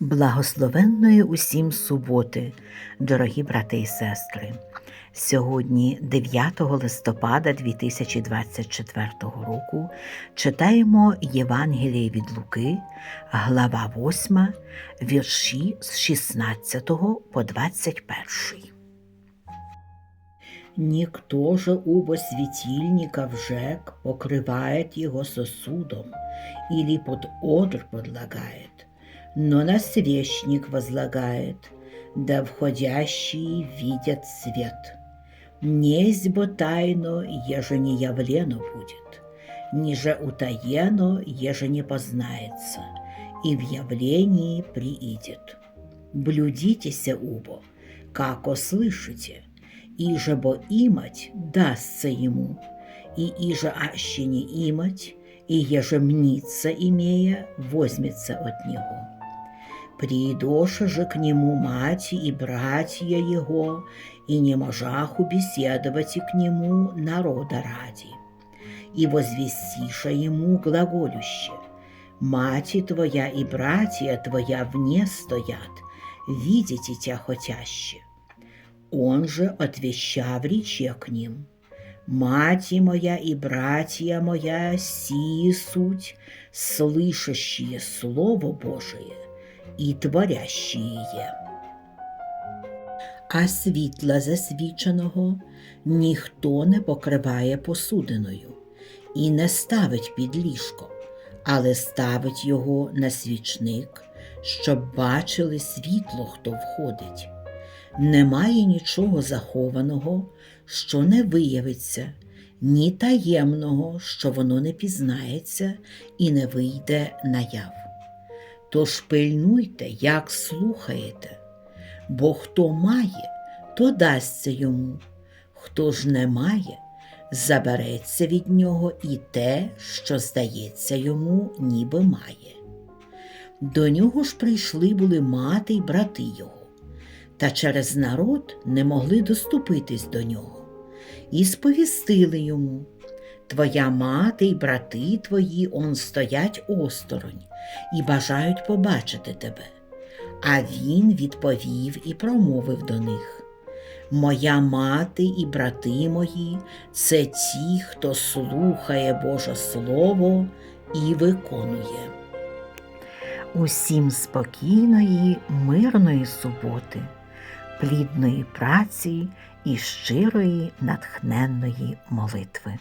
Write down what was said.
Благословенної усім суботи, дорогі брати і сестри. Сьогодні, 9 листопада 2024 року, читаємо Євангеліє від Луки, глава 8, вірші з 16 по 21. Никто же убо светильника в жег покрывает его сосудом или под одр подлагает, но на свечник возлагает, да входящие видят свет. Несть бо тайно, еже не явлено будет, ниже утаено, еже не познается, и в явлении приидет. Блюдитеся убо, како слышите, иже бо имать дастся ему, и иже аще не имать, и еже мнится имея, возьмется от него. Придоша же к нему мать и братья его, и не можаху беседовать и к нему народа ради. И возвестиша ему глаголюще, «Мати твоя и братья твоя вне стоят, видите тя хотяще». Он же отвещав рече к ним, «Мати моя и братья моя, сии суть, слышащие Слово Божие и творящие. А світла засвіченого ніхто не покриває посудиною і не ставить під ліжко, але ставить його на свічник, щоб бачили світло, хто входить. Немає нічого захованого, що не виявиться, ні таємного, що воно не пізнається і не вийде наяв. Тож пильнуйте, як слухаєте, бо хто має, то дасться йому, хто ж не має, забереться від нього і те, що здається йому, ніби має. До нього ж прийшли були мати й брати його та через народ не могли доступитись до нього, і сповістили йому Твоя мати й брати твої он стоять осторонь і бажають побачити тебе. А він відповів і промовив до них Моя мати і брати мої це ті, хто слухає Боже Слово і виконує. Усім спокійної, мирної суботи плідної праці і щирої натхненної молитви.